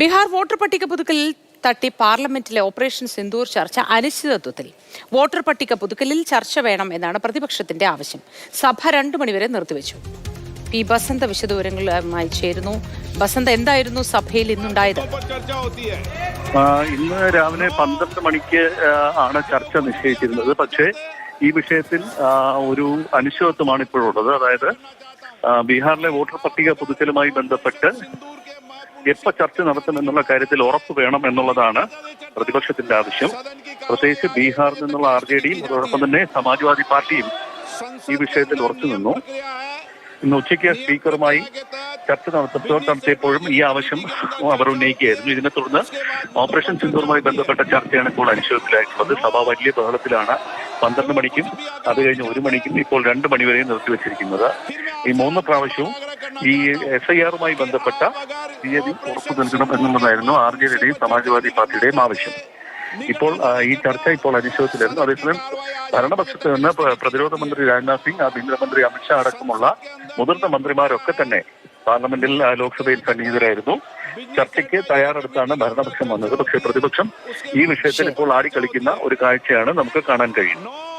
Bihar voter പട്ടിക പുതുക്കലിൽ തട്ടി പാർലമെന്റിലെ ഓപ്പറേഷൻ സിന്ദൂർ ചർച്ച അനിശ്ചിതത്വത്തിൽ. വോട്ടർ പട്ടിക പുതുക്കലിൽ ചർച്ച വേണം എന്നാണ് പ്രതിപക്ഷത്തിന്റെ ആവശ്യം. സഭ രണ്ടു മണിവരെ നിർത്തിവെച്ചു. പി ബസന്ത വിശദവിവരങ്ങളുമായി ചേരുന്നു. ബസന്ത എന്തായിരുന്നു സഭയിൽ ഇന്നുണ്ടായത്? ഇന്ന് രാവിലെ പന്ത്രണ്ട് മണിക്ക് ആണ് ചർച്ച നിശ്ചയിച്ചിരുന്നത്. പക്ഷേ ഈ വിഷയത്തിൽ ഒരു അനിശ്ചിതത്വമാണ് ഇപ്പോഴുള്ളത്. അതായത് ബീഹാറിലെ വോട്ടർ പട്ടിക പുതുക്കലുമായി ബന്ധപ്പെട്ട് എപ്പോ ചർച്ച നടത്തുമെന്നുള്ള കാര്യത്തിൽ ഉറപ്പ് വേണം എന്നുള്ളതാണ് പ്രതിപക്ഷത്തിന്റെ ആവശ്യം. പ്രത്യേകിച്ച് ബീഹാറിൽ നിന്നുള്ള ആർ ജെ ഡിയും അതോടൊപ്പം തന്നെ സമാജ്വാദി പാർട്ടിയും ഈ വിഷയത്തിൽ ഉറച്ചു നിന്നു. ഇന്ന് ഉച്ചയ്ക്ക് സ്പീക്കറുമായി ചർച്ച നടത്തിയപ്പോഴും ഈ ആവശ്യം അവർ ഉന്നയിക്കുകയായിരുന്നു. ഇതിനെ തുടർന്ന് ഓപ്പറേഷൻ സിന്ധുറുമായി ബന്ധപ്പെട്ട ചർച്ചയാണ് ഇപ്പോൾ അനിശ്ചിതത്തിലായിട്ടുള്ളത് സഭ വലിയ ബഹളത്തിലാണ്. പന്ത്രണ്ട് മണിക്കും അത് കഴിഞ്ഞ് ഒരു മണിക്കും ഇപ്പോൾ രണ്ട് മണിവരെയും നിർത്തിവെച്ചിരിക്കുന്നത്. ഈ മൂന്ന് പ്രാവശ്യവും ഈ എസ് ഐ ആറുമായി ബന്ധപ്പെട്ട തീയതി ഉറപ്പു നൽകണം എന്നുള്ളതായിരുന്നു ആർ ജെ ഡിയുടെയും സമാജ്വാദി പാർട്ടിയുടെയും ആവശ്യം. ഇപ്പോൾ ഈ ചർച്ച ഇപ്പോൾ അനിശ്ചിതത്തിലായിരുന്നു അതേസമയം ഭരണപക്ഷത്ത് നിന്ന് പ്രതിരോധ മന്ത്രി രാജ്നാഥ് സിംഗ് ആഭ്യന്തരമന്ത്രി അമിത്ഷാ അടക്കമുള്ള മുതിർന്ന മന്ത്രിമാരൊക്കെ തന്നെ പാർലമെന്റിൽ ലോക്സഭയിൽ സന്നിഹിതരായിരുന്നു. ചർച്ചയ്ക്ക് തയ്യാറെടുത്താണ് ഭരണപക്ഷം വന്നത്. പക്ഷേ പ്രതിപക്ഷം ഈ വിഷയത്തിൽ ഇപ്പോൾ ആടിക്കളിക്കുന്ന ഒരു കാഴ്ചയാണ് നമുക്ക് കാണാൻ കഴിയുന്നത്.